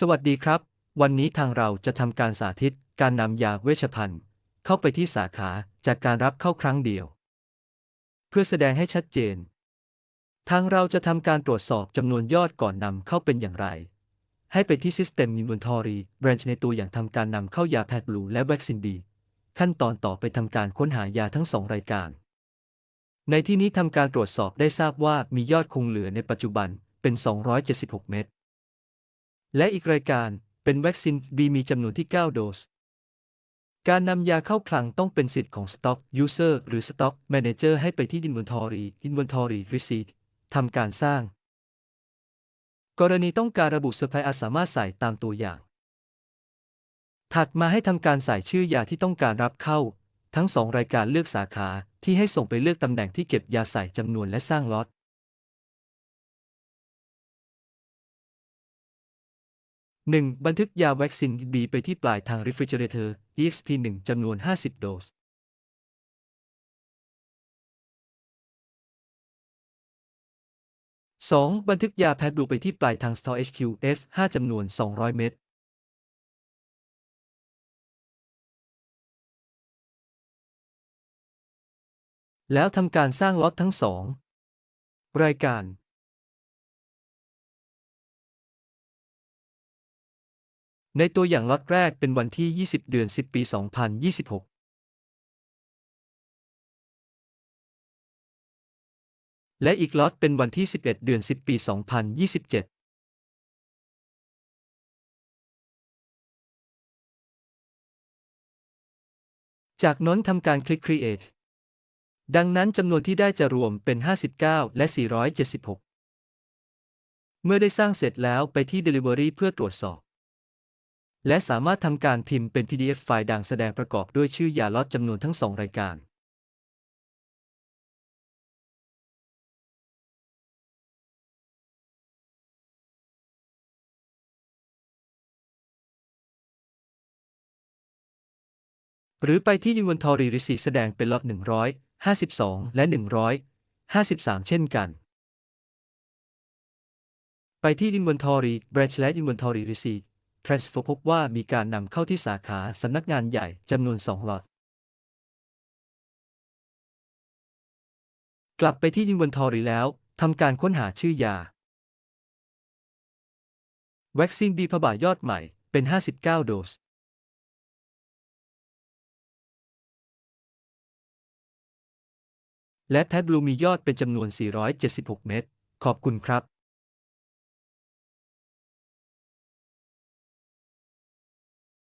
สวัสดีครับ วันนี้ทางเราจะทำการสาธิตการนำยาเวชภัณฑ์ เข้าไปที่สาขาจากการรับเข้าครั้งเดียว เพื่อแสดงให้ชัดเจน ทางเราจะทำการตรวจสอบจำนวนยอดก่อนนำเข้าเป็นอย่างไร ให้ไปที่ System Inventory Branch ในตัวอย่างทำการนำเข้ายาแพทบลูและ Vaccine B ขั้นตอนต่อไปทำการค้นหายาทั้งสองรายการ ในที่นี้ทำการตรวจสอบได้ทราบว่ามียอดคงเหลือในปัจจุบันเป็น 276 เม็ด และอีกรายการเป็นวัคซีน B มีจำนวนที่ 9 โดส การนำยาเข้าคลังต้องเป็นสิทธิ์ของ Stock User หรือ Stock Manager ให้ไปที่ Inventory Inventory Receipt ทำการสร้าง กรณีต้องการระบุ Supply อาจสามารถใส่ตามตัวอย่าง ถัดมาให้ทำการใส่ชื่อยาที่ต้องการรับเข้า ทั้งสองรายการเลือกสาขาที่ให้ส่งไปเลือกตำแหน่งที่เก็บยาใส่จำนวนและสร้างล็อต 1. บันทึกยาวัคซีน B ไปที่ปลายทาง Refrigerator EXP 1 จำนวน 50 โดส 2. บันทึกยาแพทบลูไปที่ปลายทาง Store HQ F 5จำนวน 200 เม็ด แล้วทำการสร้างล็อตทั้งสอง รายการ ในตัวอย่างล็อตแรกเป็นวันที่ 20 เดือน 10 ปี 2026และอีกล็อตเป็นวันที่ 11 เดือน 10 ปี 2027 จากนั้นทำการคลิก Create ดังนั้นจำนวนที่ได้จะรวมเป็น 59 และ 476 เมื่อได้สร้างเสร็จแล้วไปที่ Delivery เพื่อตรวจสอบ และสามารถทำการพิมพ์เป็น PDF ไฟล์ดังแสดงประกอบด้วยชื่อยาล็อตจำนวนทั้งสองรายการ หรือไปที่ Inventory Receipt แสดงเป็นล็อต152 และ 153 เช่นกัน ไปที่ Inventory Branch และ Inventory Receipt Transfer พบว่ามีการนำเข้าที่สาขาสำนักงานใหญ่จำนวน2ล็อตกลับไปที่ Inventory แล้วทำการค้นหาชื่อยา วัคซีนบีพบายอดใหม่เป็น 59 โดส และแพทบลูมียอดเป็นจำนวน 476 เม็ดขอบคุณครับ